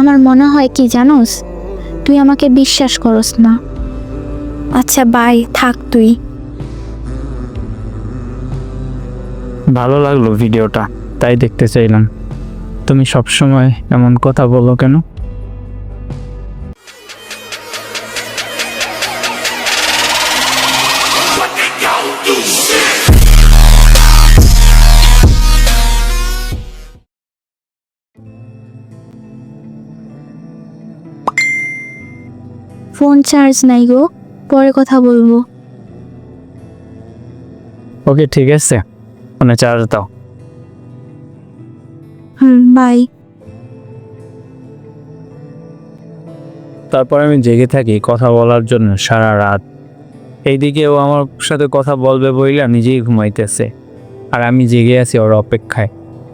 আমার মনে হয় কি জানোস? তুই আমাকে বিশ্বাস করস না। আচ্ছা বাই, থাক তুই। ভালো লাগল ভিডিওটা, তাই দেখতে চাইলাম। তুমি সবসময় এমন কথা বলো কেন? চার্জ নাই গো পরে কথা বলব। ওকে ঠিক আছে। ফোনে চার্জ দাও। Hmm bye. তারপর আমি জেগে থাকি কথা বলার জন্য সারা রাত। এইদিকে ও আমার সাথে কথা বলবে বইলা নিজেই ঘুমাইতেছে। আর আমি জেগে আছি ওর অপেক্ষায়।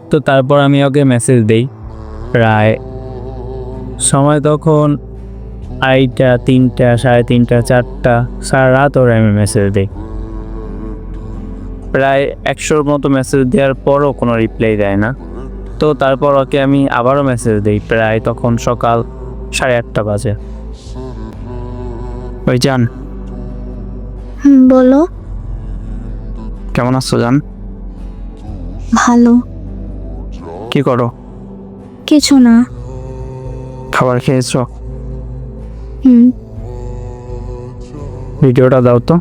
তো তারপর আমি ওকে মেসেজ দেই প্রায় সময় তখন আড়াইটা তিনটা সাড়ে তিনটা চারটা সারা রাত ওর আমি মেসেজ দিই। প্রায় একশোর মতো মেসেজ দেওয়ার পরও কোনো রিপ্লাই দেয় না। তো তারপর ওকে আমি আবারও মেসেজ দিই প্রায় তখন সকাল সাড়ে আটটা বাজে। ওই জান। হুম বলো। কেমন আছো জান? ভালো। কি করো? কিছু না। খাবার খেয়েছো? ভিডিওটা দাও তো।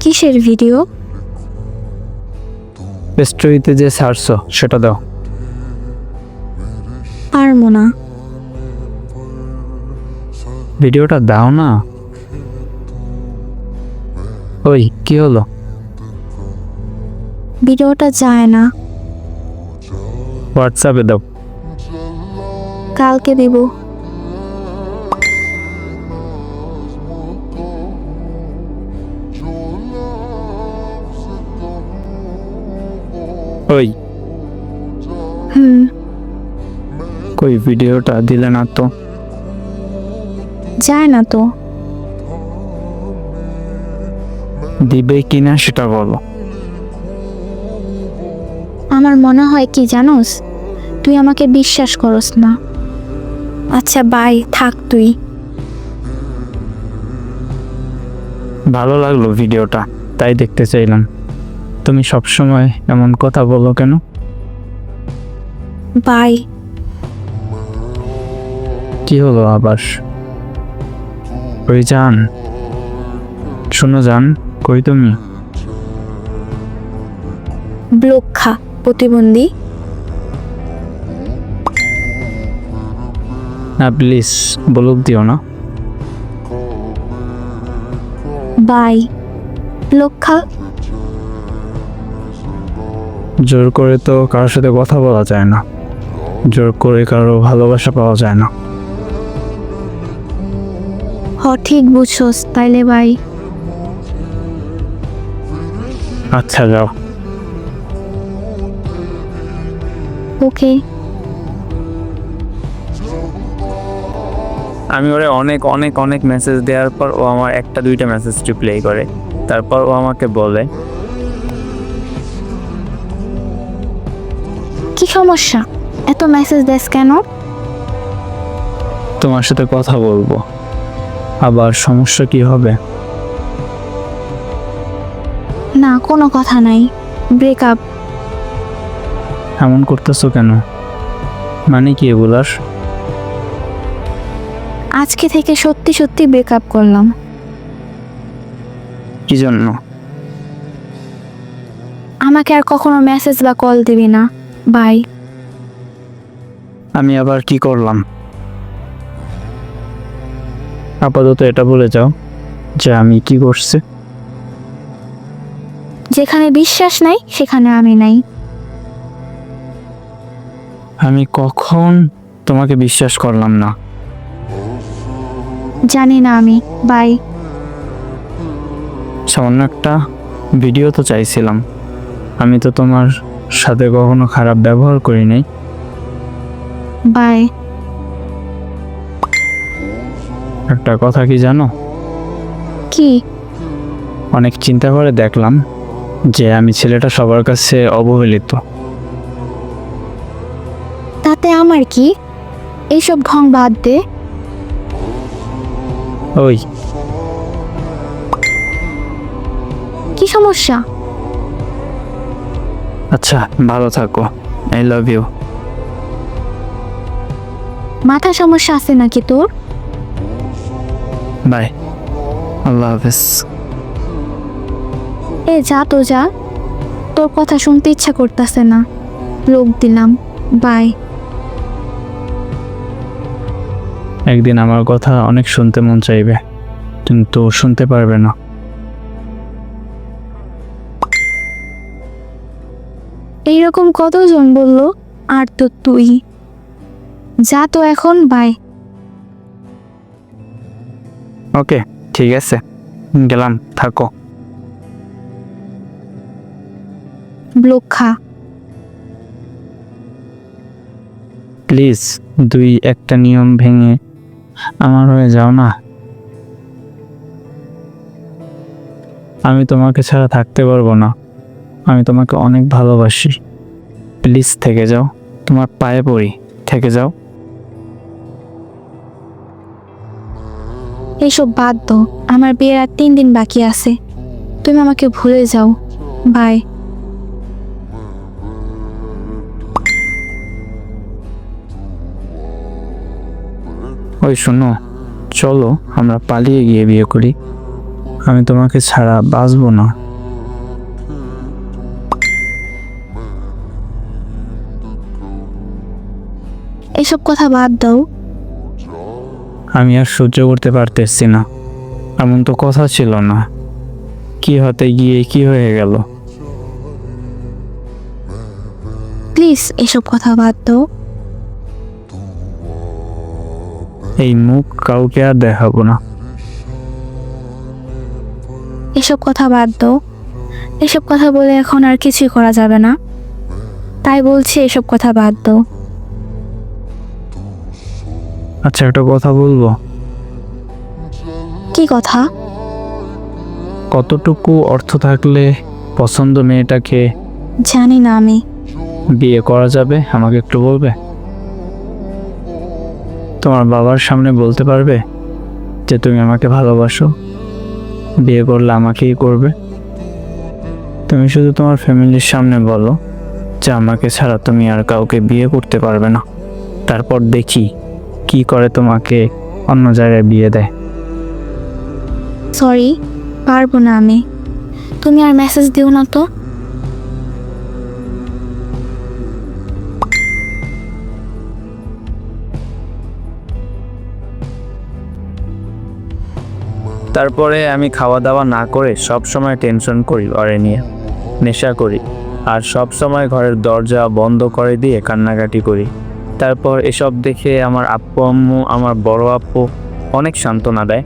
কিসের ভিডিও? স্টোরিতে যে ছাড়ছো সেটা দাও। পারব না। ভিডিওটা দাও না। ওই কি হলো? ভিডিওটা যায় না। হোয়াটসঅ্যাপে দাও। কালকে দেব। কই ভিডিওটা দিলে না তো। যায় না তো। দিবে কিনা সেটা বলো। আমার মনে হয় কি জানোস? তুই আমাকে বিশ্বাস করস না। আচ্ছা বাই থাক তুই। ভালো লাগল ভিডিওটা তাই দেখতে চাইলাম। তুমি সবসময় এমন কথা বলো কেন? বাই। কি হলো আবার ওই জান শোনো জান কই তুমি? ব্লক্ষা প্রতিবন্ধী। না প্লিজ বলুক দিও না। বাই। লক্ষা জোর করে তো কারোর সাথে কথা বলা যায় না। জোর করে কারও ভালোবাসা পাওয়া যায় না। হ ঠিক বুঝছস তাইলে ভাই আচ্ছা যাও। ওকে। আমি ওরে অনেক অনেক অনেক মেসেজ দেওয়ার পর ও আমার একটা দুইটা মেসেজ রিপ্লাই করে। তারপর ও আমাকে বলে কি সমস্যা? এত মেসেজ দেস কেন? তোমার সাথে কথা বলব। আবার সমস্যা কি হবে? না কোনো কথা নাই। ব্রেকআপ এমন করতেছো কেন? মানে কি এগুলার? আজকে থেকে সত্যি সত্যি ব্রেকআপ করলাম। কি জন্য? আমাকে আর কখনো মেসেজ বা কল দিবি না। বাই আমি আবার কি করলাম? আপাতত এটা বলে যাও যে আমি কি করছি। যেখানে বিশ্বাস নাই সেখানে আমি নাই। আমি কখন তোমাকে বিশ্বাস করলাম না? জানি না আমি বাই। সামান্য একটা ভিডিও তো চাইছিলাম। আমি তো তোমার সাথে কখনো খারাপ ব্যবহার করি নাই। বাই। একটা কথা কি জানো? কি? অনেক চিন্তা করে দেখলাম যে আমি ছেলেটা সবার কাছে অবহেলিত। তাতে আমার কি? এইসব ঢং বাদ দে। ওই। কি সমস্যা? আচ্ছা ভালো থাকো। আই লাভ ইউ মাথা সমস্যা আছে নাকি তোর? বাই আল্লাহ হাফেজ এ যা তো যা। তোর কথা শুনতে ইচ্ছা করতেছে না। লোক দিলাম। বাই একদিন আমার কথা অনেক শুনতে মন চাইবে কিন্তু শুনতে পারবে না। এইরকম কতজন বলল আর তো তুই। যা তো এখন বাই ওকে ঠিক আছে। গেলাম থাকো। ব্লক খা। প্লিজ দুই একটা নিয়ম ভেঙে আমার হয়ে যাও না। আমি তোমাকে ছাড়া থাকতে পারব না। আমি তোমাকে অনেক ভালোবাসি। প্লিজ থেকে যাও। তোমার পায়ে পড়ি থেকে যাও। এইসব বাদ দো আমার বিয়ের আর তিন দিন বাকি আছে। তুমি আমাকে ভুলে যাও। বাই। ওই শোনো চলো আমরা পালিয়ে গিয়ে বিয়ে করি। আমি তোমাকে ছাড়া বাঁচবো না। এসব কথা বাদ দাও। আমি আর সহ্য করতে পারতেছি না। এমন তো কথা ছিল না। কি হতে গিয়ে কি হয়ে গেল? প্লিজ এসব কথা বাদ দাও। এই মুখ কাউকে আর দেখাবো না। এসব কথা বাদ দাও। এসব কথা বলে এখন আর কিছুই করা যাবে না। তাই বলছি এসব কথা বাদ দাও। আচ্ছা একটা কথা বলব? কি কথা? কতটুকু অর্থ থাকলে পছন্দ মেয়েটাকে জানি না আমি। বিয়ে করা যাবে? আমাকে একটু বলবে? তোমার বাবার সামনে বলতে পারবে যে তুমি আমাকে ভালোবাসো? বিয়ে করলে আমাকেই করবে? তুমি শুধু তোমার ফ্যামিলির সামনে বলো যে আমাকে ছাড়া তুমি আর কাউকে বিয়ে করতে পারবে না। তারপর দেখি। কি করে তোমাকে অন্য জায়গায় বিয়ে দেয়? সরি পারব না আমি। তুমি আর মেসেজ দিও না তো। তারপরে আমি খাওয়া দাওয়া না করে সব সময় টেনশন করি ঘরে নিয়ে। নেশা করি। আর সব সময় ঘরের দরজা বন্ধ করে দিয়ে কান্নাকাটি করি। তারপর এসব দেখে আমার আপ্পু আম্মু, আমার বড় আপ্পু অনেক সান্ত্বনা দেয়।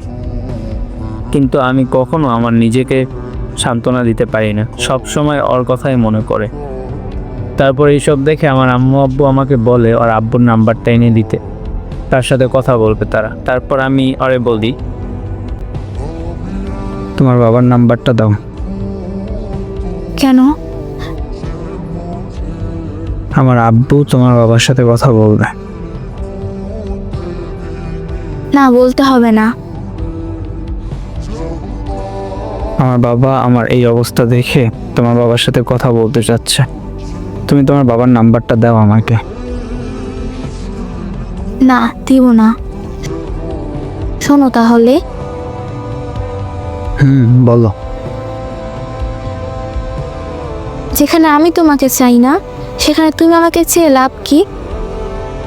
কিন্তু আমি কখনো আমার নিজেকে সান্ত্বনা দিতে পারি না। সব সময় ওর কথাই মনে করে তারপর এইসব দেখে আমার আম্মু, আব্বু আমাকে বলে ওর আব্বুর নাম্বারটা এনে দিতে। তার সাথে কথা বলবে তারা। তারপর আমি ওরে বলি, তোমার বাবার নাম্বারটা দাও। কেন? আমার আব্বু তোমার বাবার সাথে কথা বলবে। না বলতে হবে না। আমার বাবা আমার এই অবস্থা দেখে তোমার বাবার সাথে কথা বলতে চাচ্ছে। তুমি তোমার বাবার নাম্বারটা দাও আমাকে। না দিব না। শোনো তাহলে। হুম বলো। যেখানে আমি তোমাকে চাই না সেখানে তুমি আমাকে চেয়ে লাভ কি?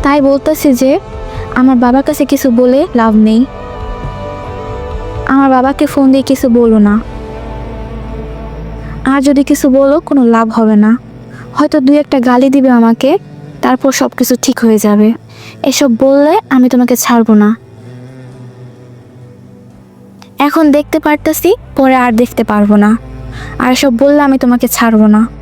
তাই বলতেছি যে, আমার বাবার কাছে কিছু বলে লাভ নেই। আমার বাবাকে ফোন দিয়ে কিছু বলো না। আর যদি কিছু বলো, কোনো লাভ হবে না। হয়তো দুই একটা গালি দিবে আমাকে, তারপর সব কিছু ঠিক হয়ে যাবে। এসব বললে আমি তোমাকে ছাড়বো না। এখন দেখতে পারতেছি, পরে আর দেখতে পারব না। আর সব বললে আমি তোমাকে ছাড়বো না।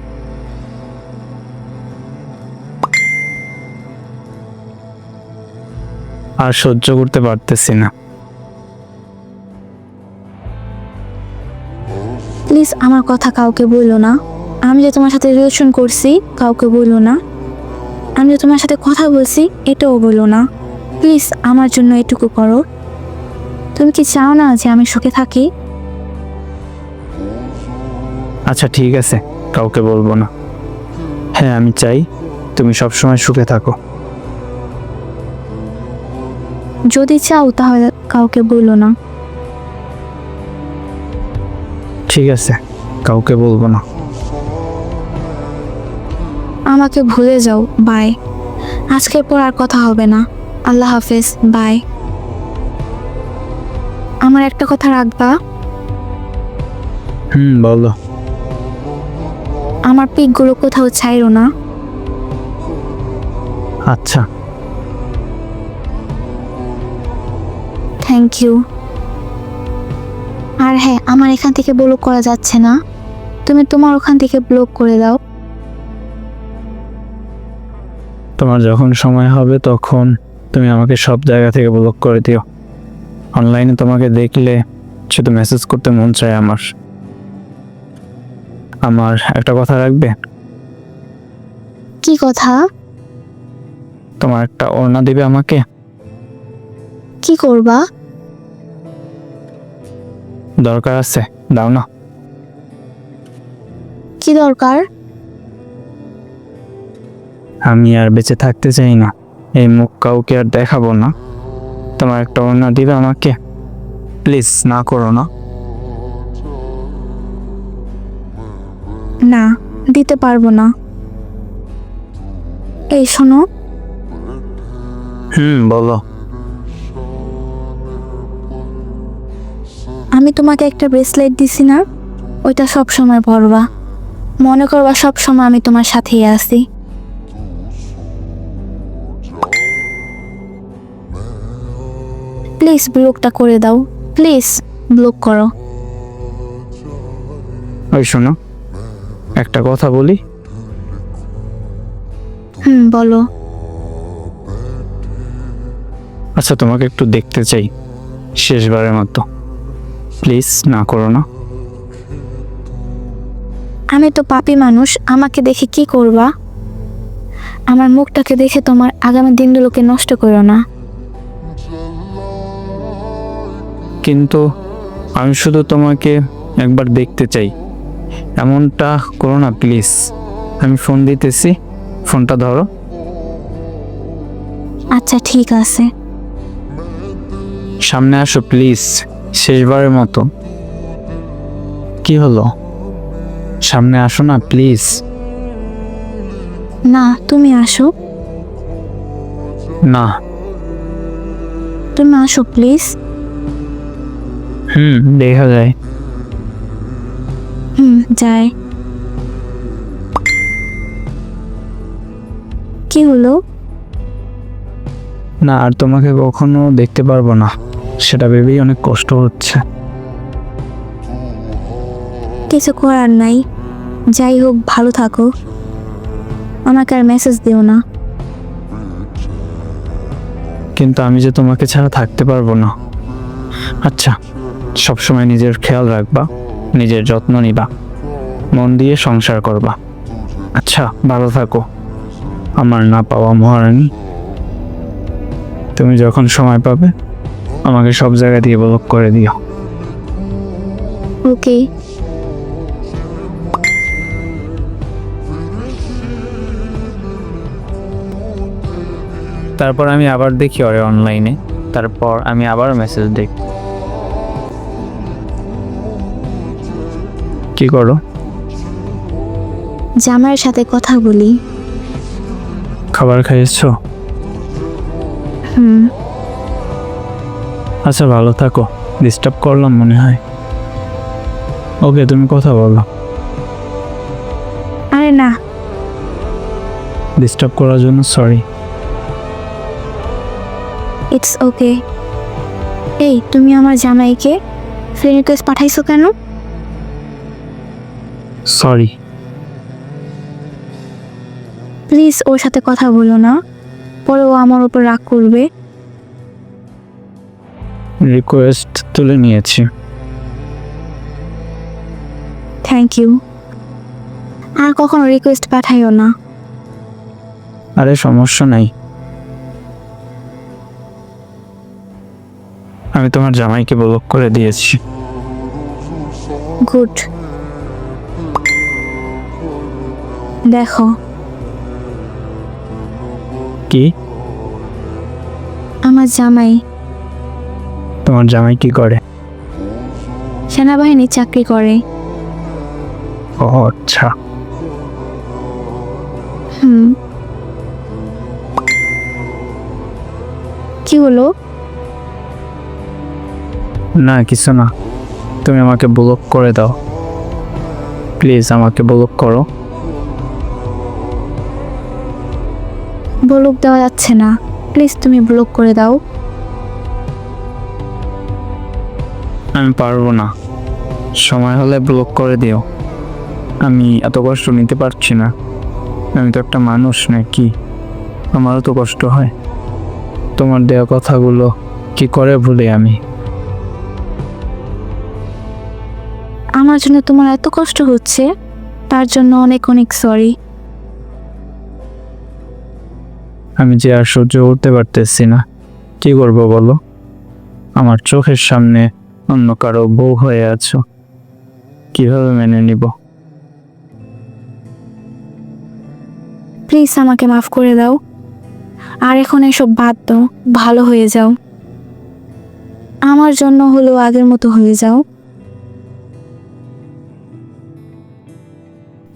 আর সহ্য করতে পারতেছি না। প্লিজ আমার কথা কাউকে বলল না। আমি যে তোমার সাথে রিলেশন করছি কাউকে বলল না। আমি যে তোমার সাথে কথা বলছি এটাও বলল না। প্লিজ আমার জন্য এটুকু করো। তুমি কি চাও না যে আমি সুখে থাকি? আচ্ছা ঠিক আছে। কাউকে বলব না। হ্যাঁ আমি চাই তুমি সবসময় সুখে থাকো। যদি চাও তাহলে কাউকে বলো না। ঠিক আছে কাউকে বলব না। আমাকে ভুলে যাও বাই। আজকের পর আর কথা হবে না। আল্লাহ হাফেজ বাই। আমার একটা কথা রাখবা? হুম বলো। আমার পিকগুলো কোথাও ছাইরো না। আচ্ছা। থ্যাংক ইউ আর হ্যাঁ আমার এখান থেকে ব্লক করা যাচ্ছে না। তুমি তোমার ওখান থেকে ব্লক করে দাও। তোমার যখন সময় হবে তখন তুমি আমাকে সব জায়গা থেকে ব্লক করে দিও। অনলাইনে তোমাকে দেখলে শুধু মেসেজ করতে মন চায় আমার। আমার একটা কথা রাখবে? কি কথা? তোমার একটা ওড়না দিবে আমাকে? কি করবা? দরকার আছে দাও না। কি দরকার? আমি আর বেঁচে থাকতে চাই না। এই মুখ কাউকে আর দেখাবো না। তোমার একটা ওড়না দিবে আমাকে? প্লিজ না করো না। না দিতে পারব না। এই শোনো। হুম বলো। আমি তোমাকে একটা ব্রেসলেট দিছি না? ওইটা সব সময় পরবা। মনে করবা সব সময় আমি তোমার সাথেই আছি। প্লিজ ব্লকটা করে দাও। প্লিজ ব্লক করো। ওই শোনো একটা কথা বলি। হুম বলো। আচ্ছা তোমাকে একটু দেখতে চাই। শেষবারের মতো। প্লিজ না করো না। আমি তো পাপি মানুষ আমাকে দেখে কি করবা? আমার মুখটাকে দেখে তোমার আগামী দিনগুলোকে নষ্ট করো না। কিন্তু আমি শুধু তোমাকে একবার দেখতে চাই। এমনটা করো না প্লিজ। আমি ফোন দিতেছি ফোনটা ধরো। আচ্ছা ঠিক আছে। সামনে আসো প্লিজ। শেষবারের মতো। কি হলো? সামনে আসো না প্লিজ। না তুমি আসো। না। তুমি আসো প্লিজ। হুম দেখা যায়। হুম যাই কি হলো? না আর তোমাকে কখনো দেখতে পারব না। সেটা ভেবেই অনেক কষ্ট হচ্ছে। কিছু করার নাই। যাই হোক ভালো থাকো। আমাকে আর মেসেজ দিও না। কিন্তু আমি যে তোমাকে ছাড়া থাকতে পারব না। আচ্ছা সবসময় নিজের খেয়াল রাখবা নিজের যত্ন নিবা মন দিয়ে সংসার করবা। আচ্ছা ভালো থাকো। আমার না পাওয়া মহারানী তুমি যখন সময় পাবে আমাকে সব জায়গা দিয়ে ব্লক করে দিও। ওকে। তারপর আমি আবার দেখি ওরে অনলাইনে তারপর আমি আবার মেসেজ দেখি। কি করো? জামাইয়ের সাথে কথা বলি। খাবার খাইয়েছো? হুম। আচ্ছা ভালো থাকো। ডিস্টার্ব করলাম মনে হয়। ওকে তুমি কথা বলো। আরে না। ডিস্টার্ব করার জন্য সরি ইটস ওকে এই তুমি আমার জামাইকে ফ্রেন্ড রিকোয়েস্ট পাঠাইছো কেন? সরি প্লিজ ওর সাথে কথা বলো না। পরে ও আমার উপর রাগ করবে। রিকোয়েস্ট তুলে নিয়েছি। থ্যাংক ইউ আর কখনো রিকোয়েস্ট পাঠাইও না। আরে সমস্যা নাই। আমি তোমার জামাইকে ব্লক করে দিয়েছি। গুড দেখো। কি? আমার জামাই তোমার জামাই কি করে? সেনাবাহিনী চাকরি করে। ও আচ্ছা। হুম। কি হলো? না কিছু না। তুমি আমাকে ব্লক করে দাও। প্লিজ আমাকে ব্লক করো। ব্লক দেওয়া যাচ্ছে না। প্লিজ তুমি ব্লক করে দাও। আমি পারব না। সময় হলে ব্লক করে দিও। আমি এত কষ্ট নিতে পারছি না। আমি তো একটা মানুষ নাকি? আমারও তো কষ্ট হয়। তোমার দেওয়া কথাগুলো কি করে ভুলে আমি? আমার জন্য তোমার এত কষ্ট হচ্ছে তার জন্য অনেক অনেক সরি আমি যে আর সহ্য করতে পারতেছি না কি করব বলো? আমার চোখের সামনে অন্য কারও বউ হয়ে আছো কীভাবে মেনে নিব? প্লিজ আমাকে মাফ করে দাও। আর এখন এসব বাদ দাও ভালো হয়ে যাও। আমার জন্য হলো আগের মতো হয়ে যাও।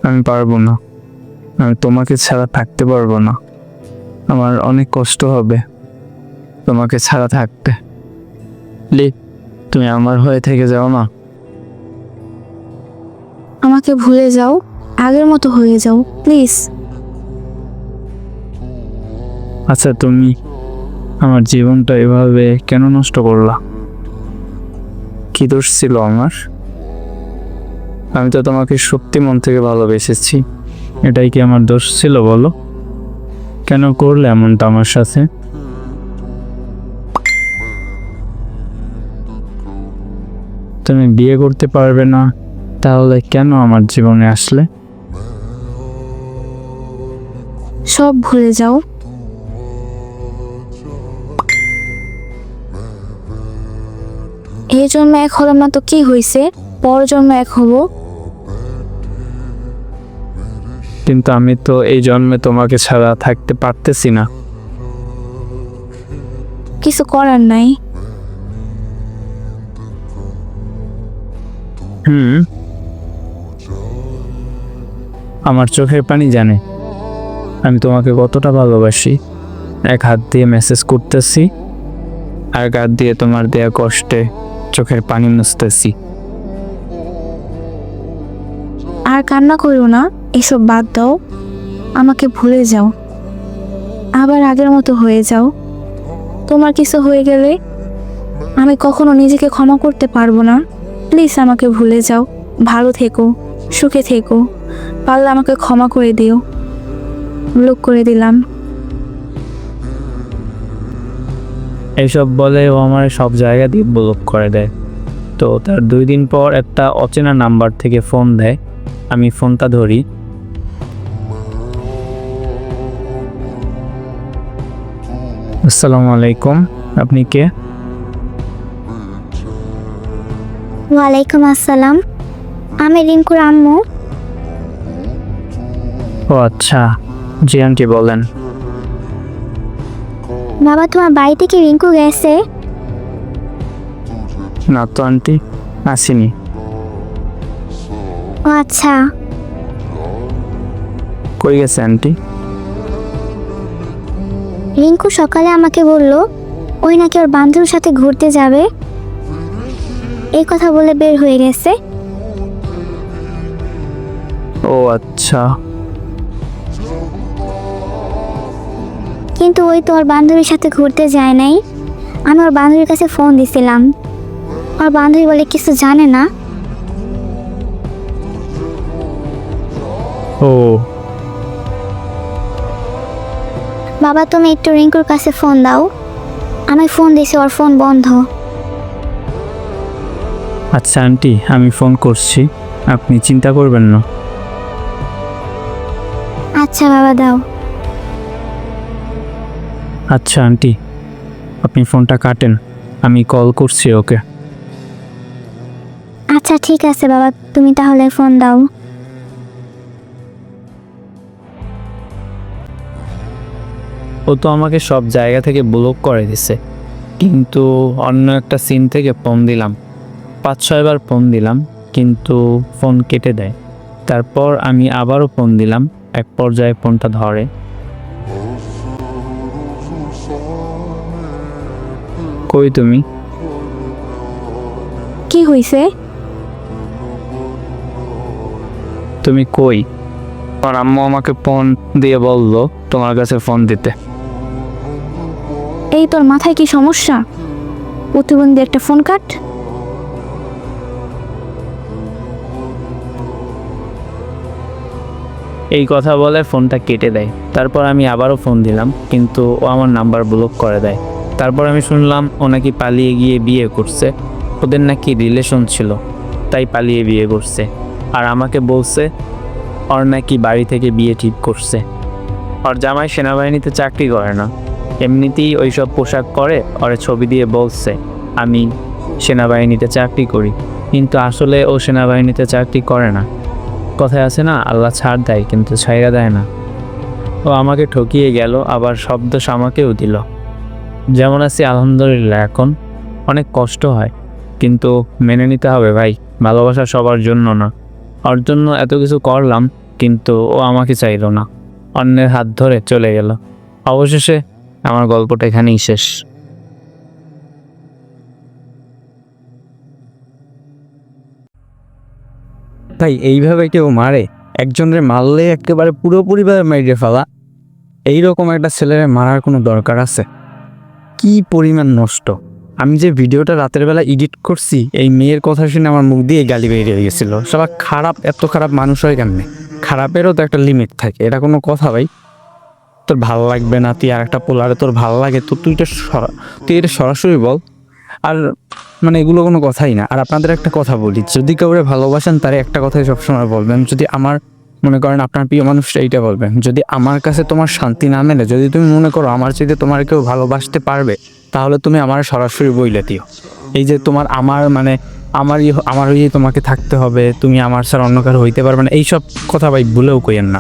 আমি পারব না। আমি তোমাকে ছাড়া থাকতে পারব না। আমার অনেক কষ্ট হবে তোমাকে ছাড়া থাকতে। লি তুমি আমার হয়ে থেকে যাও না। আমাকে ভুলে যাও আগের মতো হয়ে যাও প্লিজ। আচ্ছা তুমি আমার জীবনটা এভাবে কেন নষ্ট করলা? কি দোষ ছিল আমার? আমি তো তোমাকে সত্যি মন থেকে ভালোবেসেছি। এটাই কি আমার দোষ ছিল বলো? কেন করলে এমনটা আমার সাথে? তুমি বিয়ে করতে পারবে না তাহলে কেন আমার জীবনে আসলে? সব ভুলে যাও। এই জন্ম এক হলাম না তো কি হয়েছে পর জন্ম এক হব। কিন্তু আমি তো এই জন্মে তোমাকে ছাড়া থাকতে পারতেছি না। কিছু করার নাই। হুম। আমার চোখের পানি জানে। আমি তোমাকে কতটা ভালোবাসি। এক হাত দিয়ে মেসেজ করতেছি, আর হাত দিয়ে তোমার দেয়া কষ্টে চোখের পানি মুছতেছি। আর কান্না করো না, এসব বাদ দাও। আমাকে ভুলে যাও। আবার আগের মতো হয়ে যাও। তোমার কিছু হয়ে গেলে আমি কখনো নিজেকে ক্ষমা করতে পারব না। প্লিজ আমাকে ভুলে যাও। ভালো থেকো, সুখে থেকো। পারলে আমাকে ক্ষমা করে দিও। ব্লক করে দিলাম। এইসব বলে ও আমার সব জায়গা দিয়ে ব্লক করে দেয়। তো তার দুই দিন পর একটা অচেনা নাম্বার থেকে ফোন দেয়। আমি ফোনটা ধরি। আসসালামু আলাইকুম, আপনি কে? ওয়ালাইকুম আসসালাম। আমি রিঙ্কুর আম্মু। ও আচ্ছা জি আন্টি বলেন। বাবা তোমার বাড়িতে কি রিঙ্কু গেছে? না তো আন্টি আসিনি। ও আচ্ছা। কই গেছে আন্টি? রিঙ্কু সকালে আমাকে বলল ওই নাকি ওর বান্ধবীর সাথে ঘুরতে যাবে। এই কথা বলে বের হয়ে গেছে। ও আচ্ছা। কিন্তু ওই তো ওর বান্ধবীর সাথে ঘুরতে যায় নাই। আমি ওর বান্ধবীর কাছে ফোন দিছিলাম। ওর বান্ধবী বলে কিছু জানে না। ও। বাবা তুমি একটু রিঙ্কুর কাছে ফোন দাও। আমি ফোন দিছি ওর ফোন বন্ধ। আচ্ছা আন্টি আমি ফোন করছি। আপনি চিন্তা করবেন না। আচ্ছা বাবা দাও। আচ্ছা আন্টি আপনি ফোনটা কাটেন। আমি কল করছি ওকে। আচ্ছা ঠিক আছে বাবা তুমি তাহলে ফোন দাও। ও তো আমাকে সব জায়গা থেকে ব্লক করে দিছে। কিন্তু অন্য একটা সিন থেকে ফোন দিলাম। পাঁচ ছয়বার ফোন দিলাম কিন্তু ফোন কেটে দেয়। তারপর আমি আবারও ফোন দিলাম এক পর্যায়ে ফোনটা ধরে। কই তুমি? কি হইছে? তুমি কই? আমার আম্মু আমাকে ফোন দিয়ে বলল তোমার কাছে ফোন দিতে। এই তোর মাথায় কি সমস্যা? প্রতিবন্ধী একটা ফোন কাট। এই কথা বলে ফোনটা কেটে দেয়। তারপর আমি আবারও ফোন দিলাম, কিন্তু ও আমার নাম্বার ব্লক করে দেয়। তারপর আমি শুনলাম ও নাকি পালিয়ে গিয়ে বিয়ে করছে। ওদের নাকি রিলেশন ছিল, তাই পালিয়ে বিয়ে করছে। আর আমাকে বলছে, ওর নাকি বাড়ি থেকে বিয়ে ঠিক করছে। ওর জামাই সেনাবাহিনীতে চাকরি করে না। এমনিতেই ওইসব পোশাক করে ওর ছবি দিয়ে বলছে, আমি সেনাবাহিনীতে চাকরি করি। কিন্তু আসলে ও সেনাবাহিনীতে চাকরি করে না। কথায় আছে না, আল্লাহ ছাড় দেয়, কিন্তু ছাইরা দেয় না। ও আমাকে ঠকিয়ে গেল, আবার শব্দ আমাকেও দিল। যেমন আছি, আলহামদুলিল্লাহ, এখন অনেক কষ্ট হয়, কিন্তু মেনে নিতে হবে ভাই, ভালোবাসা সবার জন্য না। ওর জন্য এত কিছু করলাম, কিন্তু ও আমাকে চাইলো না। অন্যের হাত ধরে চলে গেল। অবশেষে আমার গল্পটা এখানেই শেষ। তাই এইভাবে কেউ মারে, একজনের মারলে একেবারে পুরোপুরিভাবে মেরে ফেলা। এইরকম একটা ছেলের মারার কোনো দরকার আছে? কি পরিমাণ নষ্ট? আমি যে ভিডিওটা রাতের বেলা এডিট করছি, এই মেয়ের কথা শুনে আমার মুখ দিয়ে গালি বেরিয়ে গেছিল। সবাই খারাপ, এত খারাপ মানুষ হয় কেমনে? খারাপেরও তো একটা লিমিট থাকে, এটা কোনো কথা ভাই? তোর ভালো লাগবে না, তুই আর একটা পোলারে তোর ভালো লাগে, তো তুই এটা তুই এটা সরাসরি বল। আর মানে এগুলো কোনো কথাই না। আর আপনাদের একটা কথা বলি, যদি কাউরে ভালোবাসেন তারে একটা কথাই সবসময় বলবেন, যদি আমার মনে করেন আপনার প্রিয় মানুষটা এইটা বলবেন, যদি আমার কাছে তোমার শান্তি না মেলে, যদি তুমি মনে করো আমার চাইতে তোমার কেউ ভালোবাসতে পারবে, তাহলে তুমি আমার সরাসরি বইলে দিও। এই যে তোমার আমার মানে আমারই আমার ইয়ে তোমাকে থাকতে হবে, তুমি আমার স্যার অন্য কারও হইতে পারবে না, এইসব কথা ভাই ভুলেও কইেন না।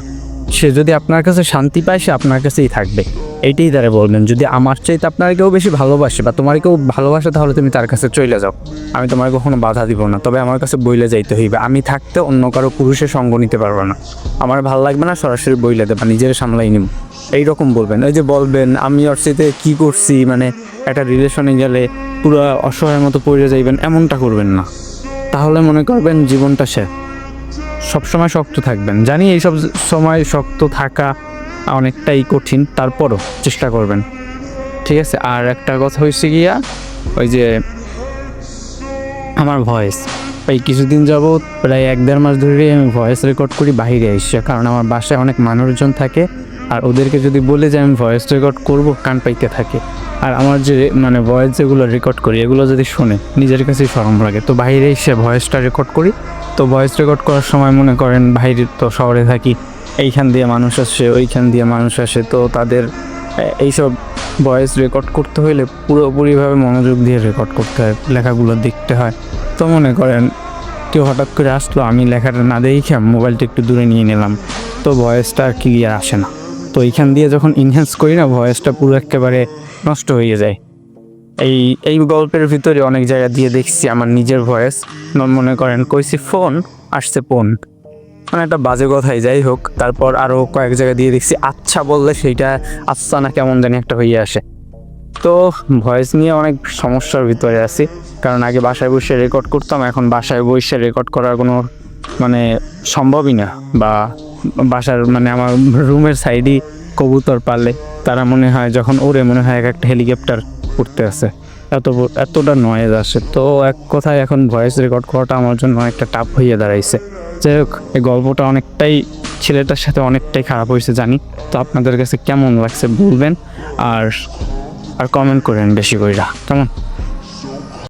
সে যদি আপনার কাছে শান্তি পায়, সে আপনার কাছেই থাকবে। এইটাই তারা বলবেন, যদি আমার চাইতে আপনার কেউ বেশি ভালোবাসে বা তোমার কেউ ভালোবাসে, তাহলে তুমি তার কাছে চলে যাও। আমি তোমার কখনো বাধা দিব না, তবে আমার কাছে বইলে যাইতে হইবে। আমি থাকতে অন্য কারও পুরুষের সঙ্গ নিতে পারব না। আমার ভালো লাগবে না, সরাসরি বইলে দেবা, নিজের সামলাই নিব। এইরকম বলবেন ওই যে বলবেন, আমি ওর চাইতে কী করছি মানে একটা রিলেশনে গেলে পুরো অসহায়ের মতো পড়ে যাইবেন, এমনটা করবেন না। তাহলে মনে করবেন জীবনটা শেষ। সবসময় শক্ত থাকবেন। জানি এইসব সময় শক্ত থাকা অনেকটাই কঠিন, তারপরও চেষ্টা করবেন। ঠিক আছে? আর একটা কথা হয়েছে গিয়া, ওই যে আমার ভয়েস এই কিছুদিন যাবৎ প্রায় এক দেড় মাস ধরে আমি ভয়েস রেকর্ড করি বাইরে এসে, কারণ আমার বাসায় অনেক মানুষজন থাকে। আর ওদেরকে যদি বলে যে আমি ভয়েস রেকর্ড করব, কান পাইতে থাকে। আর আমার যে মানে ভয়েস যেগুলো রেকর্ড করি, এগুলো যদি শোনে নিজের কাছেই সরম লাগে। তো বাইরে এসে ভয়েসটা রেকর্ড করি। তো ভয়েস রেকর্ড করার সময় মনে করেন বাইরে তো শহরে থাকি, এইখান দিয়ে মানুষ আসে, ওইখান দিয়ে মানুষ আসে। তো তাদের এইসব ভয়েস রেকর্ড করতে হইলে পুরোপুরিভাবে মনোযোগ দিয়ে রেকর্ড করতে হয়, লেখাগুলো দেখতে হয়। তো মনে করেন কেউ হঠাৎ করে আসলো, আমি লেখাটা না দেখে মোবাইলটা একটু দূরে নিয়ে নিলাম। তো ভয়েসটা আর ক্লিয়ার আসে না। তো এইখান দিয়ে যখন ইনহ্যান্স করি না ভয়েসটা পুরো একেবারে নষ্ট হয়ে যায়। এই এই গল্পের ভিতরে অনেক জায়গা দিয়ে দেখছি আমার নিজের ভয়েস মনে করেন, কইছি, ফোন, আসছে ফোন। মানে একটা বাজে কথাই, যাই হোক। তারপর আরও কয়েক জায়গা দিয়ে দেখছি আচ্ছা বললে সেইটা আচ্ছা না, কেমন জানি একটা হয়ে আসে। তো ভয়েস নিয়ে অনেক সমস্যার ভিতরে আছি। কারণ আগে বাসায় বসে রেকর্ড করতাম, এখন বাসায় বসে রেকর্ড করার কোনো মানে সম্ভবই না। বা বাসার মানে আমার রুমের সাইডই কবুতর পালে, তারা মনে হয় যখন ওরে মনে হয় এক একটা হেলিকপ্টার উঠতে আছে। এত এতটা নয়েজ আসে। তো এক কথায় এখন ভয়েস রেকর্ড করাটা আমার জন্য অনেকটা টাফ হয়ে দাঁড়াইছে। যাই হোক, এই গল্পটা অনেকটাই ছেলেটার সাথে অনেকটাই খারাপ হয়েছে জানি। তো আপনাদের কাছে কেমন লাগছে বলবেন? আর আর কমেন্ট করেন বেশি কইরা। কেমন?